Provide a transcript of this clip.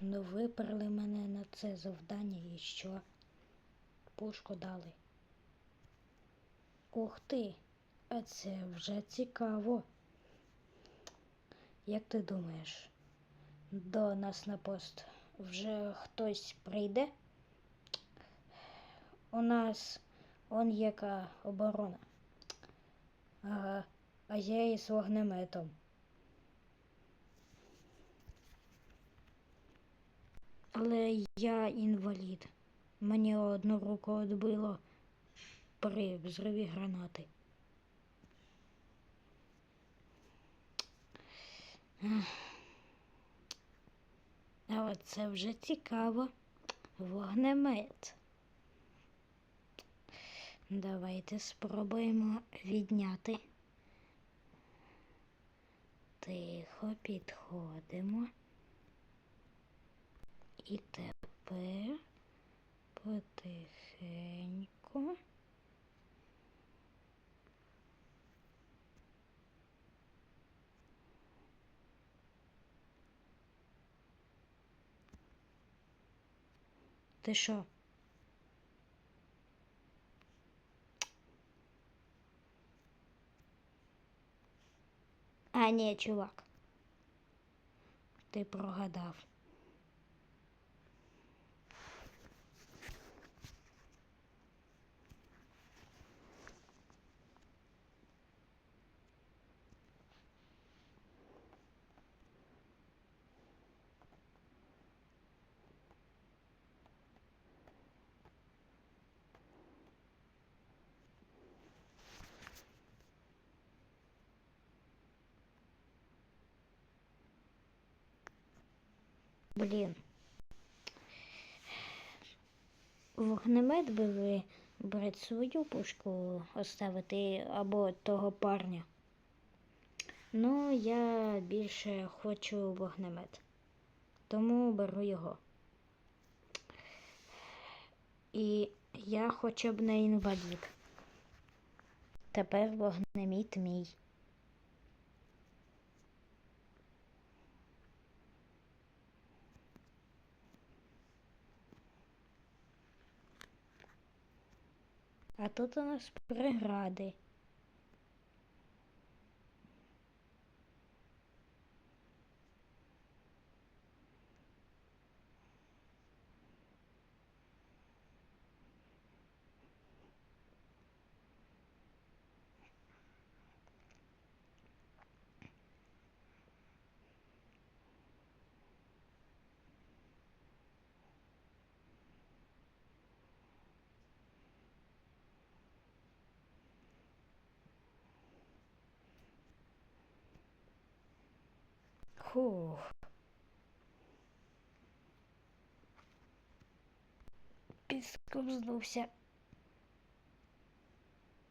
Ну, виперли мене на це завдання і що? Пушку дали. Ух ти, а це вже цікаво. Як ти думаєш, до нас на пост вже хтось прийде? У нас он яка оборона. Ага, а я із вогнеметом. Але я інвалід. Мені одну руку відбило при взриві гранати. А от це вже цікаво. Вогнемет. Давайте спробуємо відняти. Тихо підходимо. І тепер потихеньку. Ти що? А, ні, чувак. Ти прогадав. Блін. Вогнемет би ви брати свою пушку оставити або того парня. Ну, я більше хочу вогнемет. Тому беру його. І я хоча б не інвалід. Тепер вогнеміт мій. А тут у нас прегради. Фух. Підсковзнувся.